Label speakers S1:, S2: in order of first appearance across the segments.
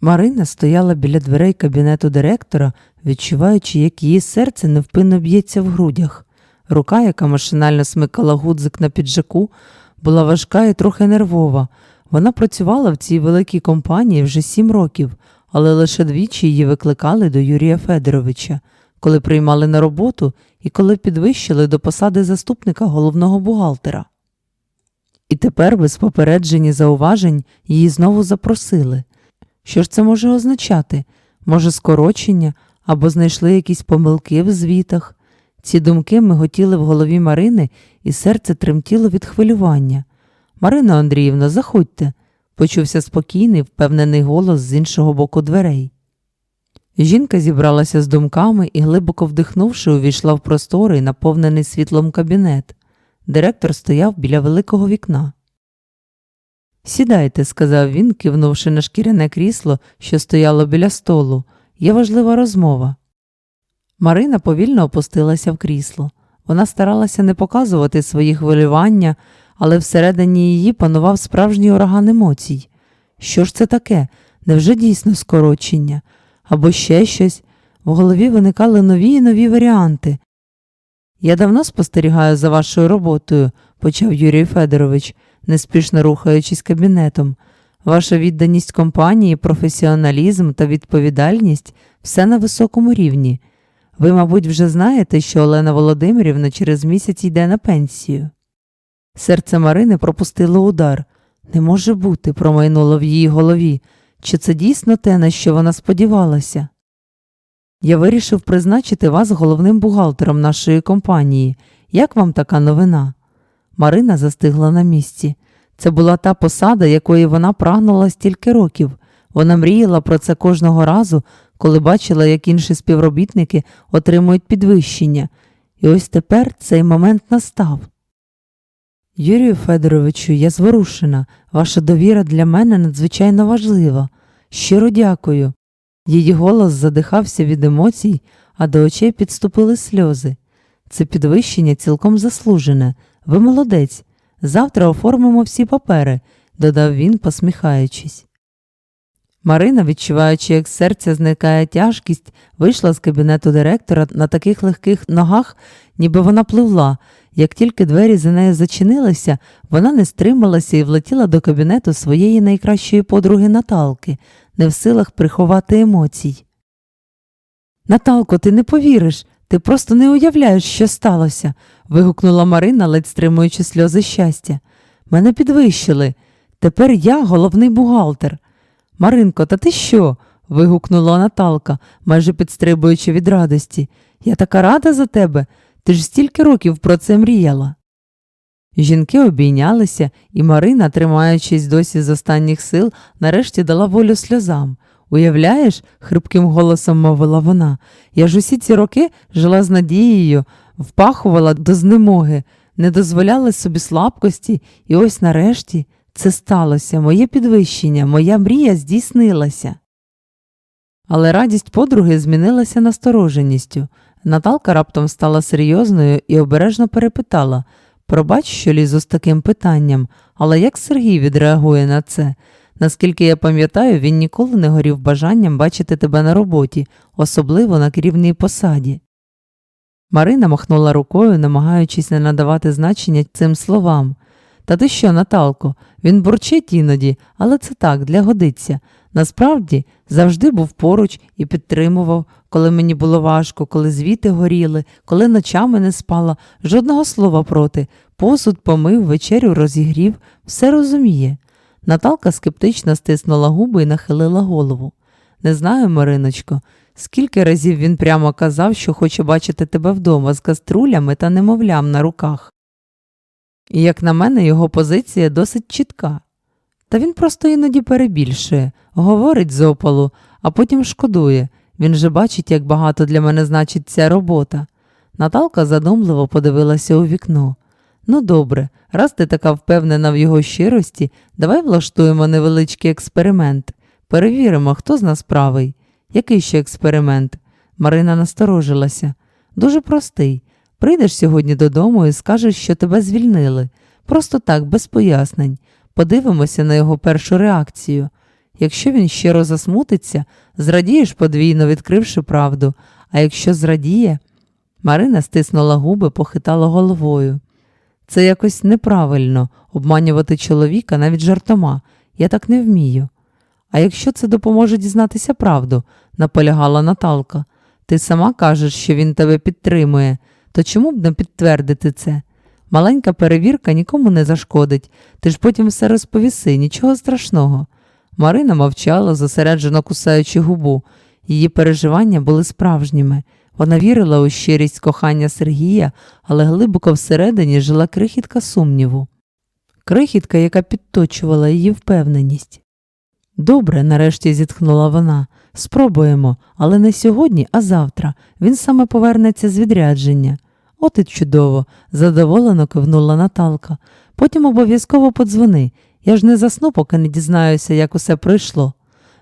S1: Марина стояла біля дверей кабінету директора, відчуваючи, як її серце невпинно б'ється в грудях. Рука, яка машинально смикала гудзик на піджаку, була важка і трохи нервова. Вона працювала в цій великій компанії вже сім років, але лише двічі її викликали до Юрія Федоровича, коли приймали на роботу і коли підвищили до посади заступника головного бухгалтера. І тепер, без попереджень і зауважень, її знову запросили. Що ж це може означати? Може, скорочення або знайшли якісь помилки в звітах? Ці думки миготіли в голові Марини, і серце тремтіло від хвилювання. Марина Андріївна, заходьте, почувся спокійний, впевнений голос з іншого боку дверей. Жінка зібралася з думками і, глибоко вдихнувши, увійшла в просторий, наповнений світлом кабінет. Директор стояв біля великого вікна. Сідайте, сказав він, кивнувши на шкіряне крісло, що стояло біля столу. Є важлива розмова. Марина повільно опустилася в крісло. Вона старалася не показувати свої хвилювання, але всередині її панував справжній ураган емоцій. Що ж це таке? Невже дійсно скорочення? Або ще щось? В голові виникали нові і нові варіанти. Я давно спостерігаю за вашою роботою, почав Юрій Федорович, неспішно рухаючись кабінетом. Ваша відданість компанії, професіоналізм та відповідальність все на високому рівні. Ви, мабуть, вже знаєте, що Олена Володимирівна через місяць йде на пенсію. Серце Марини пропустило удар. Не може бути, промайнуло в її голові. Чи це дійсно те, на що вона сподівалася? Я вирішив призначити вас головним бухгалтером нашої компанії. Як вам така новина? Марина застигла на місці. Це була та посада, якої вона прагнула стільки років. Вона мріяла про це кожного разу, коли бачила, як інші співробітники отримують підвищення. І ось тепер цей момент настав. Юрію Федоровичу, я зворушена. Ваша довіра для мене надзвичайно важлива. Щиро дякую. Її голос задихався від емоцій, а до очей підступили сльози. Це підвищення цілком заслужене. Ви молодець. Завтра оформимо всі папери, додав він, посміхаючись. Марина, відчуваючи, як серця зникає тяжкість, вийшла з кабінету директора на таких легких ногах, ніби вона пливла. Як тільки двері за нею зачинилися, вона не стрималася і влетіла до кабінету своєї найкращої подруги Наталки, не в силах приховати емоцій. Наталко, ти не повіриш, ти просто не уявляєш, що сталося. вигукнула Марина, ледь стримуючи сльози щастя. Мене підвищили. Тепер я головний бухгалтер. Маринко, та ти що? вигукнула Наталка, майже підстрибуючи від радості. Я така рада за тебе. Ти ж стільки років про це мріяла. Жінки обійнялися, і Марина, тримаючись досі з останніх сил, нарешті дала волю сльозам. Уявляєш, хрипким голосом мовила вона, я ж усі ці роки жила з надією, впахувала до знемоги, не дозволяла собі слабкості, і ось нарешті це сталося, моє підвищення, моя мрія здійснилася. Але радість подруги змінилася настороженістю. Наталка раптом стала серйозною і обережно перепитала Пробач, що лізу з таким питанням, але як Сергій відреагує на це? Наскільки я пам'ятаю, він ніколи не горів бажанням бачити тебе на роботі, особливо на керівній посаді. Марина махнула рукою, намагаючись не надавати значення цим словам. Та ти що, Наталко, він бурчить іноді, але це так, для годиться. Насправді завжди був поруч і підтримував, коли мені було важко, коли звіти горіли, коли ночами не спала, жодного слова проти, посуд помив, вечерю розігрів, все розуміє. Наталка скептично стиснула губи і нахилила голову. Не знаю, Мариночко, скільки разів він прямо казав, що хоче бачити тебе вдома з каструлями та немовлям на руках. І, як на мене, його позиція досить чітка. Та він просто іноді перебільшує, говорить з опалу, а потім шкодує. Він же бачить, як багато для мене значить ця робота. Наталка задумливо подивилася у вікно. Ну, добре, раз ти така впевнена в його щирості, давай влаштуємо невеличкий експеримент. Перевіримо, хто з нас правий. Який ще експеримент? Марина насторожилася. Дуже простий. Прийдеш сьогодні додому і скажеш, що тебе звільнили. Просто так, без пояснень. Подивимося на його першу реакцію. Якщо він щиро засмутиться, зрадієш подвійно, відкривши правду, а якщо зрадіє. Марина стиснула губи, похитала головою. Це якось неправильно обманювати чоловіка навіть жартома. Я так не вмію. А якщо це допоможе дізнатися правду, наполягала Наталка. Ти сама кажеш, що він тебе підтримує, то чому б не підтвердити це? Маленька перевірка нікому не зашкодить, ти ж потім все розповіси, нічого страшного. Марина мовчала, зосереджено кусаючи губу. Її переживання були справжніми. Вона вірила у щирість кохання Сергія, але глибоко всередині жила крихітка сумніву. Крихітка, яка підточувала її впевненість. Добре, нарешті зітхнула вона. Спробуємо, але не сьогодні, а завтра. Він саме повернеться з відрядження. От і чудово, задоволено кивнула Наталка. Потім обов'язково подзвони. Я ж не засну, поки не дізнаюся, як усе пройшло.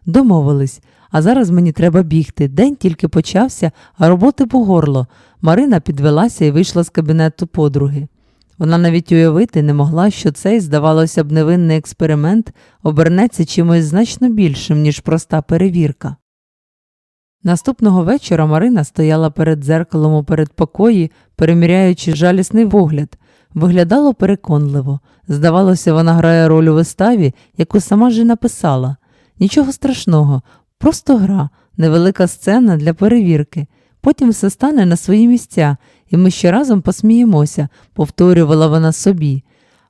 S1: Домовились, а зараз мені треба бігти. День тільки почався, а роботи по горло. Марина підвелася і вийшла з кабінету подруги. Вона навіть уявити не могла, що цей, здавалося б, невинний експеримент обернеться чимось значно більшим, ніж проста перевірка. Наступного вечора Марина стояла перед дзеркалом у передпокої, переміряючи жалісний вигляд. Виглядало переконливо. Здавалося, вона грає роль у виставі, яку сама ж і написала. Нічого страшного, просто гра, невелика сцена для перевірки. Потім все стане на свої місця, і ми ще разом посміємося, повторювала вона собі.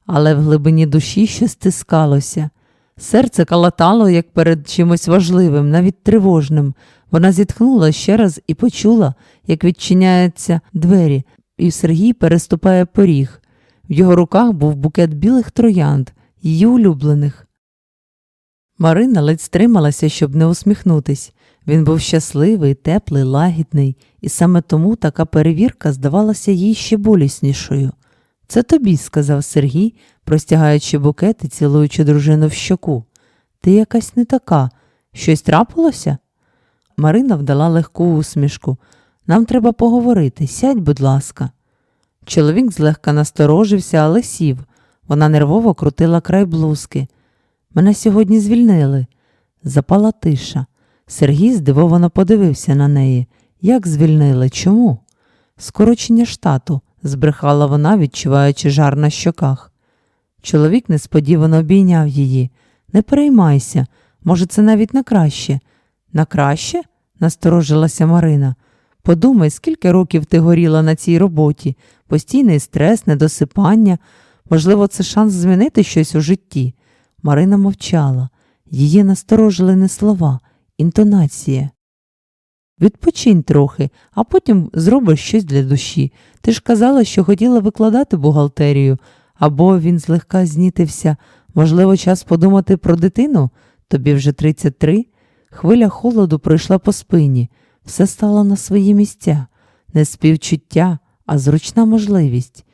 S1: Але в глибині душі щось стискалося. Серце калатало, як перед чимось важливим, навіть тривожним. Вона зітхнула ще раз і почула, як відчиняються двері, і Сергій переступає поріг. В його руках був букет білих троянд, її улюблених. Марина ледь стрималася, щоб не усміхнутись. Він був щасливий, теплий, лагідний, і саме тому така перевірка здавалася їй ще боліснішою. Це тобі, сказав Сергій, простягаючи букет і цілуючи дружину в щоку. Ти якась не така. Щось трапилося? Марина вдала легку усмішку. Нам треба поговорити. Сядь, будь ласка. Чоловік злегка насторожився, але сів. Вона нервово крутила край блузки. Мене сьогодні звільнили. Запала тиша. Сергій здивовано подивився на неї. Як звільнили? Чому? Скорочення штату, збрехала вона, відчуваючи жар на щоках. Чоловік несподівано обійняв її. Не переймайся, може, це навіть на краще. На краще? насторожилася Марина. Подумай, скільки років ти горіла на цій роботі, постійний стрес, недосипання. Можливо, це шанс змінити щось у житті. Марина мовчала. Її насторожили не слова, інтонація. Відпочинь трохи, а потім зробиш щось для душі. Ти ж казала, що хотіла викладати бухгалтерію, або він злегка знітився. Можливо, час подумати про дитину? Тобі вже 33? Хвиля холоду пройшла по спині, все стало на свої місця, не співчуття, а зручна можливість.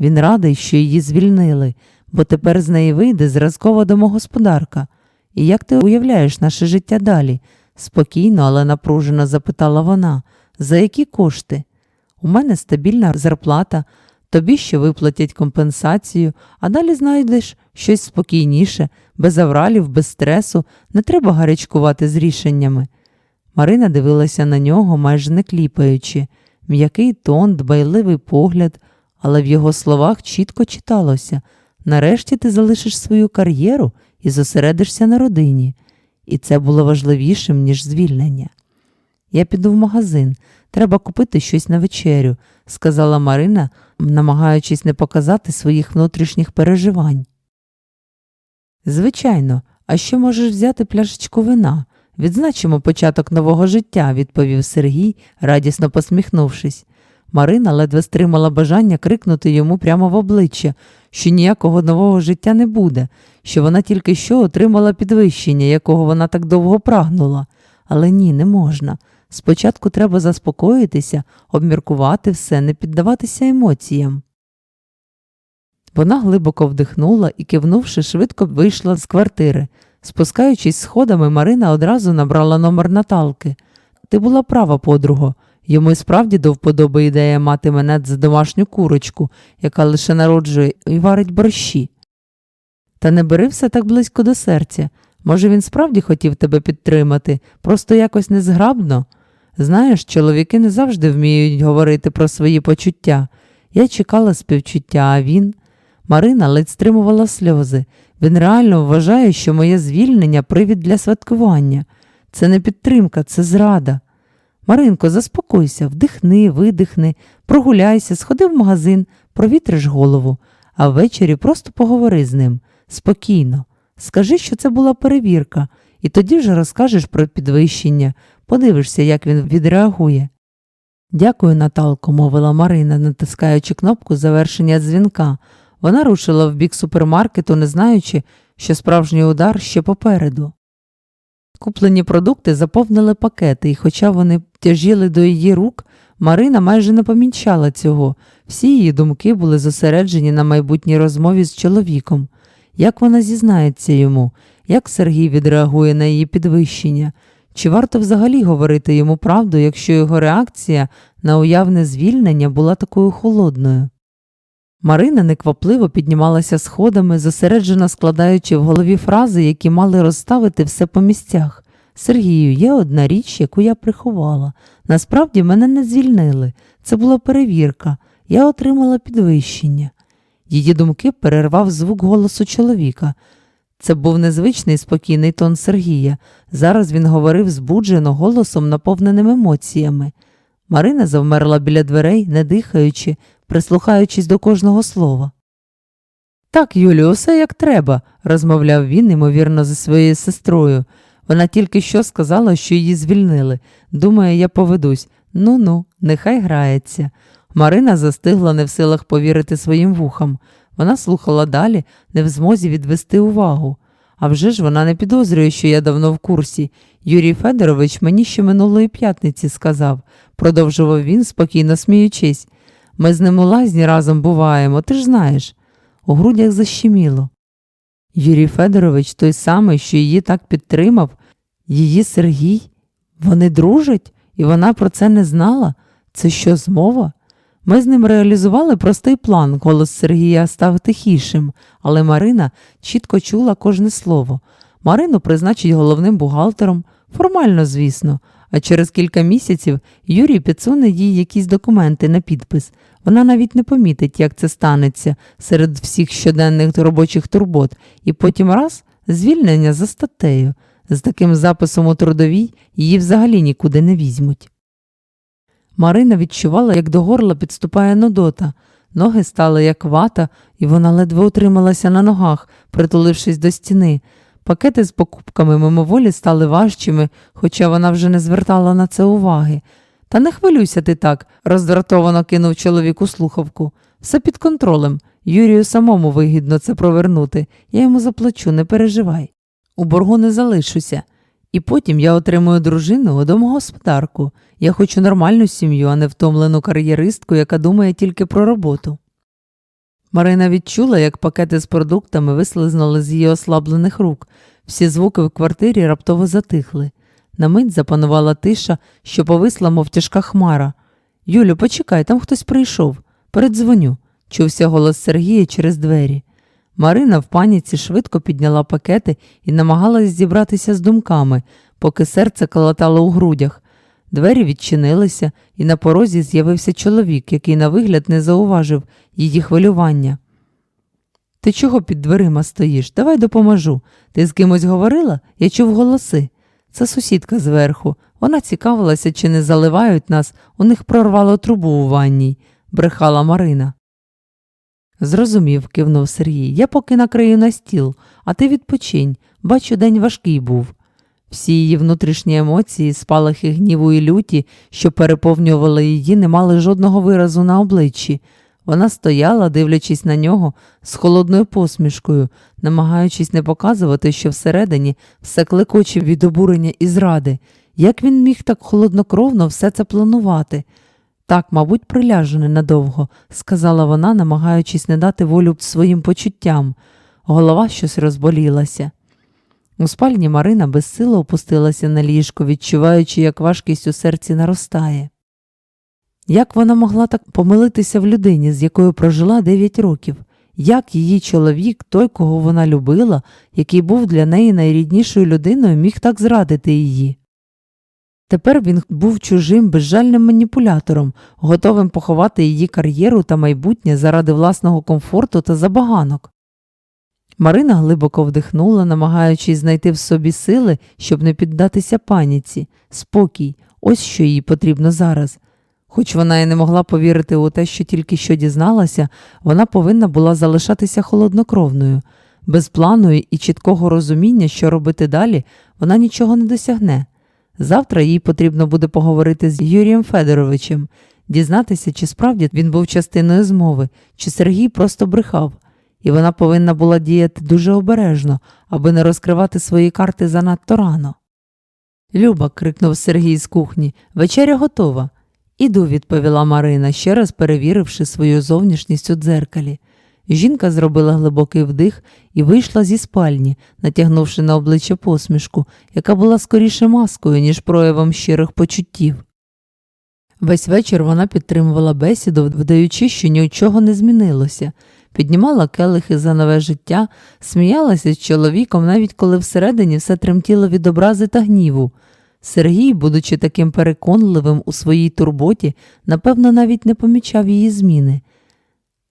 S1: Він радий, що її звільнили, бо тепер з неї вийде зразкова домогосподарка. І як ти уявляєш наше життя далі? спокійно, але напружено запитала вона. За які кошти? У мене стабільна зарплата, тобі ще виплатять компенсацію, а далі знайдеш щось спокійніше, без авралів, без стресу, не треба гарячкувати з рішеннями. Марина дивилася на нього, майже не кліпаючи, м'який тон, дбайливий погляд, але в його словах чітко читалося нарешті ти залишиш свою кар'єру і зосередишся на родині. І це було важливішим, ніж звільнення. Я піду в магазин, треба купити щось на вечерю, сказала Марина, намагаючись не показати своїх внутрішніх переживань. Звичайно, а що можеш взяти пляшечку вина? Відзначимо початок нового життя, відповів Сергій, радісно посміхнувшись. Марина ледве стримала бажання крикнути йому прямо в обличчя, що ніякого нового життя не буде, що вона тільки що отримала підвищення, якого вона так довго прагнула. Але ні, не можна. Спочатку треба заспокоїтися, обміркувати все, не піддаватися емоціям. Вона глибоко вдихнула і, кивнувши, швидко вийшла з квартири. Спускаючись сходами, Марина одразу набрала номер Наталки. Ти була права, подруго. Йому й справді до вподоби ідея мати мене за домашню курочку, яка лише народжує і варить борщі. Та не бери все так близько до серця. Може, він справді хотів тебе підтримати, просто якось незграбно? Знаєш, чоловіки не завжди вміють говорити про свої почуття. Я чекала співчуття, а він. Марина ледь стримувала сльози. Він реально вважає, що моє звільнення привід для святкування. Це не підтримка, це зрада. Маринко, заспокойся, вдихни, видихни, прогуляйся, сходи в магазин, провітриш голову, а ввечері просто поговори з ним спокійно. Скажи, що це була перевірка, і тоді вже розкажеш про підвищення, подивишся, як він відреагує. Дякую, Наталко, мовила Марина, натискаючи кнопку завершення дзвінка. Вона рушила в бік супермаркету, не знаючи, що справжній удар ще попереду. Куплені продукти заповнили пакети, і хоча вони тяжіли до її рук, Марина майже не помічала цього. Всі її думки були зосереджені на майбутній розмові з чоловіком. Як вона зізнається йому, як Сергій відреагує на її підвищення? Чи варто взагалі говорити йому правду, якщо його реакція на уявне звільнення була такою холодною? Марина неквапливо піднімалася сходами, зосереджено складаючи в голові фрази, які мали розставити все по місцях. Сергію, є одна річ, яку я приховала. Насправді мене не звільнили. Це була перевірка. Я отримала підвищення. Її думки перервав звук голосу чоловіка. Це був незвичний спокійний тон Сергія. Зараз він говорив збуджено голосом, наповненим емоціями. Марина завмерла біля дверей, не дихаючи, прислухаючись до кожного слова. Так, Юлю, усе як треба, розмовляв він, ймовірно, зі своєю сестрою. Вона тільки що сказала, що її звільнили. Думає, я поведусь. Ну ну, нехай грається. Марина застигла не в силах повірити своїм вухам. Вона слухала далі, не в змозі відвести увагу. А вже ж вона не підозрює, що я давно в курсі. Юрій Федорович мені ще минулої п'ятниці сказав, продовжував він, спокійно сміючись. Ми з ним у лазні разом буваємо, ти ж знаєш. У грудях защеміло. Юрій Федорович той самий, що її так підтримав, її Сергій. Вони дружать, і вона про це не знала. Це що, змова? Ми з ним реалізували простий план, голос Сергія став тихішим, але Марина чітко чула кожне слово. Марину призначить головним бухгалтером, формально, звісно, а через кілька місяців Юрій підсуне їй якісь документи на підпис. Вона навіть не помітить, як це станеться серед всіх щоденних робочих турбот, і потім раз звільнення за статтею. З таким записом у трудовій її взагалі нікуди не візьмуть. Марина відчувала, як до горла підступає Нудота. Ноги стали як вата, і вона ледве утрималася на ногах, притулившись до стіни. Пакети з покупками мимоволі стали важчими, хоча вона вже не звертала на це уваги. Та не хвилюйся ти так, роздратовано кинув чоловік у слухавку. Все під контролем. Юрію самому вигідно це провернути. Я йому заплачу, не переживай. У боргу не залишуся. І потім я отримую дружину домогосподарку. Я хочу нормальну сім'ю, а не втомлену кар'єристку, яка думає тільки про роботу. Марина відчула, як пакети з продуктами вислизнули з її ослаблених рук. Всі звуки в квартирі раптово затихли. На мить запанувала тиша, що повисла, мов тяжка хмара. Юлю, почекай, там хтось прийшов. Передзвоню, чувся голос Сергія через двері. Марина в паніці швидко підняла пакети і намагалась зібратися з думками, поки серце колотало у грудях. Двері відчинилися, і на порозі з'явився чоловік, який на вигляд не зауважив її хвилювання. Ти чого під дверима стоїш? Давай допоможу. Ти з кимось говорила? Я чув голоси. Це сусідка зверху. Вона цікавилася, чи не заливають нас, у них прорвало трубу у ванній, брехала Марина. Зрозумів, кивнув Сергій. Я поки накрию на стіл, а ти відпочинь. Бачу, день важкий був. Всі її внутрішні емоції, спалахи гніву і люті, що переповнювали її, не мали жодного виразу на обличчі. Вона стояла, дивлячись на нього з холодною посмішкою, намагаючись не показувати, що всередині все клекоче від обурення і зради. Як він міг так холоднокровно все це планувати? Так, мабуть, приляже ненадовго, сказала вона, намагаючись не дати волю своїм почуттям. Голова щось розболілася. У спальні Марина безсило опустилася на ліжко, відчуваючи, як важкість у серці наростає. Як вона могла так помилитися в людині, з якою прожила дев'ять років? Як її чоловік, той, кого вона любила, який був для неї найріднішою людиною, міг так зрадити її? Тепер він був чужим, безжальним маніпулятором, готовим поховати її кар'єру та майбутнє заради власного комфорту та забаганок. Марина глибоко вдихнула, намагаючись знайти в собі сили, щоб не піддатися паніці, спокій, ось що їй потрібно зараз. Хоч вона і не могла повірити у те, що тільки що дізналася, вона повинна була залишатися холоднокровною. Без плану і чіткого розуміння, що робити далі, вона нічого не досягне. Завтра їй потрібно буде поговорити з Юрієм Федоровичем, дізнатися, чи справді він був частиною змови, чи Сергій просто брехав, і вона повинна була діяти дуже обережно, аби не розкривати свої карти занадто рано. Люба, крикнув Сергій з кухні, вечеря готова. Іду, відповіла Марина, ще раз перевіривши свою зовнішність у дзеркалі. Жінка зробила глибокий вдих і вийшла зі спальні, натягнувши на обличчя посмішку, яка була скоріше маскою, ніж проявом щирих почуттів. Весь вечір вона підтримувала бесіду, вдаючи, що нічого не змінилося, піднімала келихи за нове життя, сміялася з чоловіком, навіть коли всередині все тремтіло від образи та гніву. Сергій, будучи таким переконливим у своїй турботі, напевно, навіть не помічав її зміни.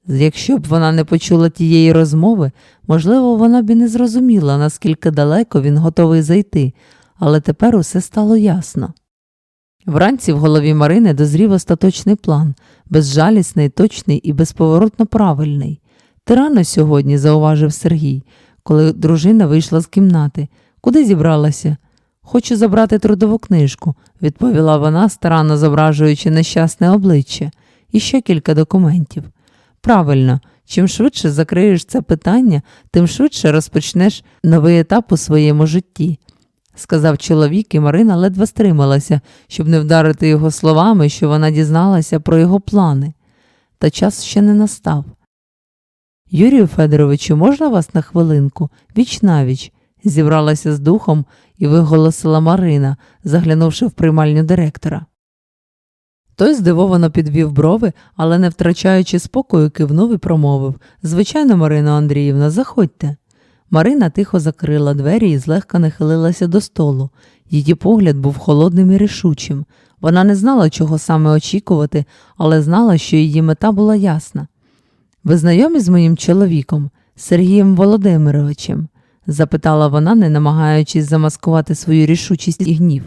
S1: Якщо б вона не почула тієї розмови, можливо, вона б і не зрозуміла, наскільки далеко він готовий зайти, але тепер усе стало ясно. Вранці в голові Марини дозрів остаточний план, безжалісний, точний і безповоротно правильний. Ти рано сьогодні, зауважив Сергій, коли дружина вийшла з кімнати. Куди зібралася? Хочу забрати трудову книжку, відповіла вона, старанно зображуючи нещасне обличчя, і ще кілька документів. Правильно, чим швидше закриєш це питання, тим швидше розпочнеш новий етап у своєму житті, сказав чоловік, і Марина ледве стрималася, щоб не вдарити його словами, що вона дізналася про його плани. Та час ще не настав. Юрію Федоровичу, можна вас на хвилинку? Віч навіч, зібралася з духом і виголосила Марина, заглянувши в приймальню директора. Той здивовано підвів брови, але, не втрачаючи спокою, кивнув і промовив Звичайно, Марина Андріївна, заходьте. Марина тихо закрила двері і злегка нахилилася до столу. Її погляд був холодним і рішучим. Вона не знала, чого саме очікувати, але знала, що її мета була ясна. Ви знайомі з моїм чоловіком, Сергієм Володимировичем? Запитала вона, не намагаючись замаскувати свою рішучість і гнів.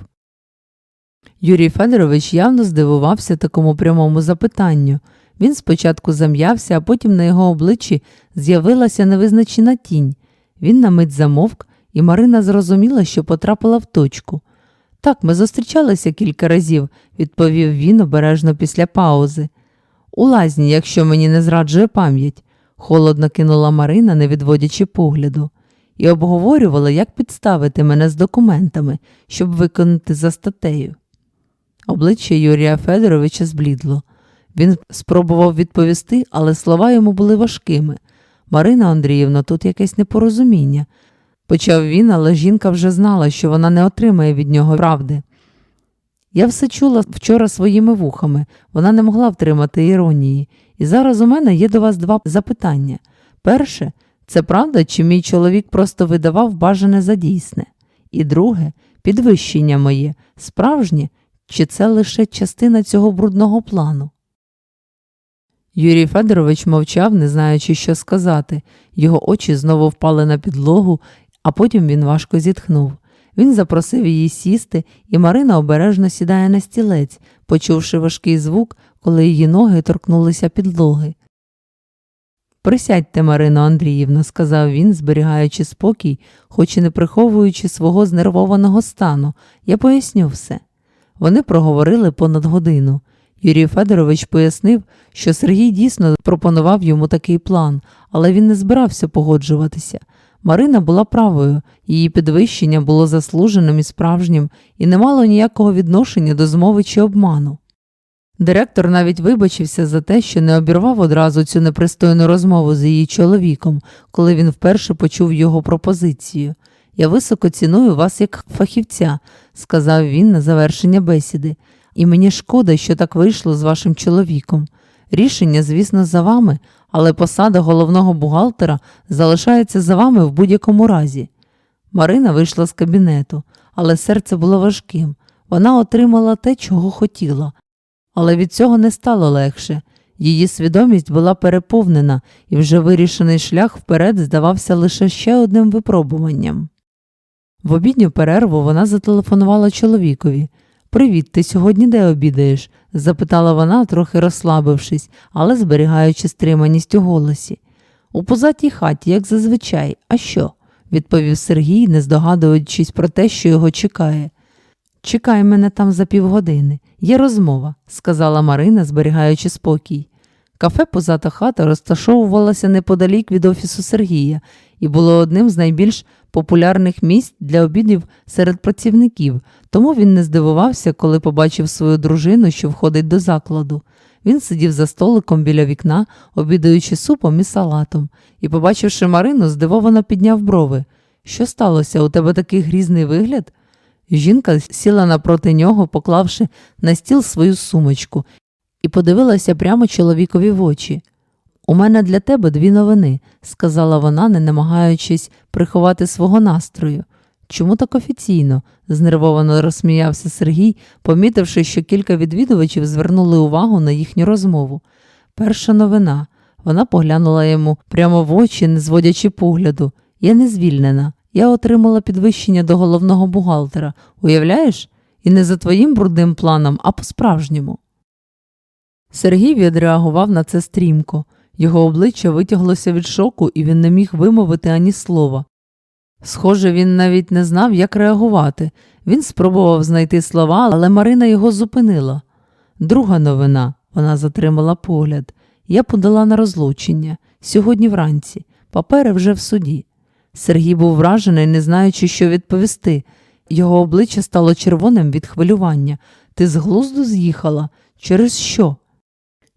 S1: Юрій Федорович явно здивувався такому прямому запитанню. Він спочатку зам'явся, а потім на його обличчі з'явилася невизначена тінь. Він на мить замовк, і Марина зрозуміла, що потрапила в точку. Так, ми зустрічалися кілька разів, відповів він обережно після паузи. У лазні, якщо мені не зраджує пам'ять, холодно кинула Марина, не відводячи погляду, і обговорювала, як підставити мене з документами, щоб виконати за статтею. Обличчя Юрія Федоровича зблідло. Він спробував відповісти, але слова йому були важкими. Марина Андріївна, тут якесь непорозуміння. Почав він, але жінка вже знала, що вона не отримає від нього правди. Я все чула вчора своїми вухами, вона не могла втримати іронії. І зараз у мене є до вас два запитання. Перше, це правда, чи мій чоловік просто видавав бажане за дійсне? І друге, підвищення моє, справжнє, чи це лише частина цього брудного плану? Юрій Федорович мовчав, не знаючи, що сказати. Його очі знову впали на підлогу, а потім він важко зітхнув. Він запросив її сісти, і Марина обережно сідає на стілець, почувши важкий звук, коли її ноги торкнулися підлоги. Присядьте, Марино Андріївна, сказав він, зберігаючи спокій, хоч і не приховуючи свого знервованого стану. Я поясню все. Вони проговорили понад годину. Юрій Федорович пояснив, що Сергій дійсно пропонував йому такий план, але він не збирався погоджуватися. Марина була правою, її підвищення було заслуженим і справжнім і не мало ніякого відношення до змови чи обману. Директор навіть вибачився за те, що не обірвав одразу цю непристойну розмову з її чоловіком, коли він вперше почув його пропозицію. Я високо ціную вас як фахівця, сказав він на завершення бесіди, і мені шкода, що так вийшло з вашим чоловіком. Рішення, звісно, за вами, але посада головного бухгалтера залишається за вами в будь-якому разі. Марина вийшла з кабінету, але серце було важким. Вона отримала те, чого хотіла, але від цього не стало легше. Її свідомість була переповнена, і вже вирішений шлях вперед здавався лише ще одним випробуванням. В обідню перерву вона зателефонувала чоловікові. Привіт, ти сьогодні де обідаєш? запитала вона, трохи розслабившись, але зберігаючи стриманість у голосі. У позатій хаті, як зазвичай, а що? відповів Сергій, не здогадуючись про те, що його чекає. Чекай мене там за півгодини. Є розмова, сказала Марина, зберігаючи спокій. Кафе позата хата розташовувалося неподалік від офісу Сергія і було одним з найбільш популярних місць для обідів серед працівників, тому він не здивувався, коли побачив свою дружину, що входить до закладу. Він сидів за столиком біля вікна, обідаючи супом і салатом, і, побачивши Марину, здивовано підняв брови. Що сталося? У тебе такий грізний вигляд? Жінка сіла напроти нього, поклавши на стіл свою сумочку, і подивилася прямо чоловікові в очі. У мене для тебе дві новини, сказала вона, не намагаючись приховати свого настрою. Чому так офіційно? знервовано розсміявся Сергій, помітивши, що кілька відвідувачів звернули увагу на їхню розмову. Перша новина. Вона поглянула йому прямо в очі, не зводячи погляду. Я не звільнена. Я отримала підвищення до головного бухгалтера. Уявляєш? І не за твоїм брудним планом, а по-справжньому. Сергій відреагував на це стрімко. Його обличчя витяглося від шоку, і він не міг вимовити ані слова. Схоже, він навіть не знав, як реагувати. Він спробував знайти слова, але Марина його зупинила. Друга новина вона затримала погляд. Я подала на розлучення сьогодні вранці. Папери вже в суді. Сергій був вражений, не знаючи, що відповісти. Його обличчя стало червоним від хвилювання. Ти з глузду з'їхала? Через що?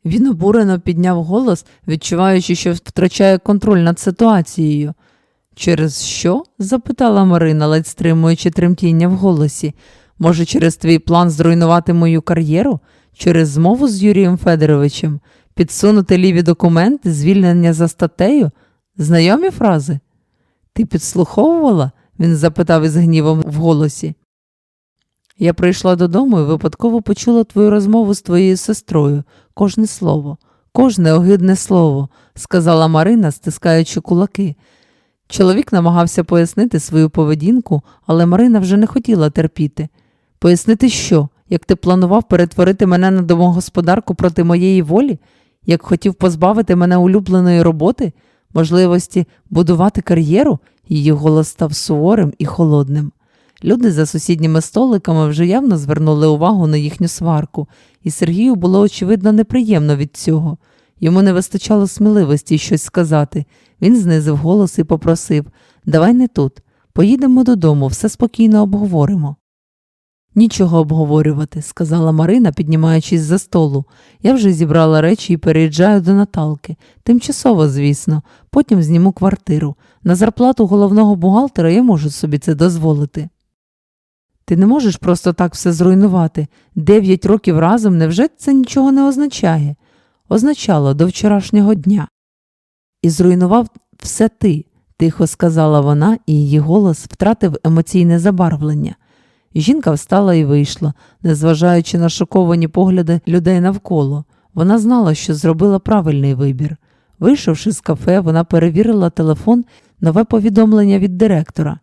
S1: Він обурено підняв голос, відчуваючи, що втрачає контроль над ситуацією. Через що? запитала Марина, ледь стримуючи тремтіння в голосі. Може, через твій план зруйнувати мою кар'єру? Через змову з Юрієм Федоровичем? Підсунути ліві документи, звільнення за статтею? Знайомі фрази? Ти підслуховувала? він запитав із гнівом в голосі. Я прийшла додому і випадково почула твою розмову з твоєю сестрою, кожне слово, кожне огидне слово, сказала Марина, стискаючи кулаки. Чоловік намагався пояснити свою поведінку, але Марина вже не хотіла терпіти. Пояснити що? Як ти планував перетворити мене на домогосподарку проти моєї волі? Як хотів позбавити мене улюбленої роботи, можливості будувати кар'єру? Її голос став суворим і холодним. Люди за сусідніми столиками вже явно звернули увагу на їхню сварку, і Сергію було очевидно неприємно від цього. Йому не вистачало сміливості щось сказати. Він знизив голос і попросив Давай не тут. Поїдемо додому, все спокійно обговоримо. Нічого обговорювати, сказала Марина, піднімаючись за столу. Я вже зібрала речі і переїжджаю до Наталки. Тимчасово, звісно, потім зніму квартиру. На зарплату головного бухгалтера я можу собі це дозволити. Ти не можеш просто так все зруйнувати. Дев'ять років разом невже це нічого не означає? Означало до вчорашнього дня. І зруйнував все ти, тихо сказала вона, і її голос втратив емоційне забарвлення. Жінка встала і вийшла, незважаючи на шоковані погляди людей навколо. Вона знала, що зробила правильний вибір. Вийшовши з кафе, вона перевірила телефон нове повідомлення від директора.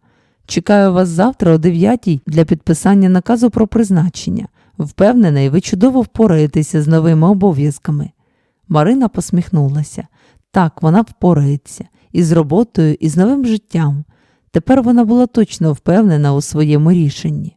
S1: Чекаю вас завтра о 9 для підписання наказу про призначення. Впевнений, ви чудово впораєтеся з новими обов'язками. Марина посміхнулася. Так, вона впорається і з роботою, і з новим життям. Тепер вона була точно впевнена у своєму рішенні.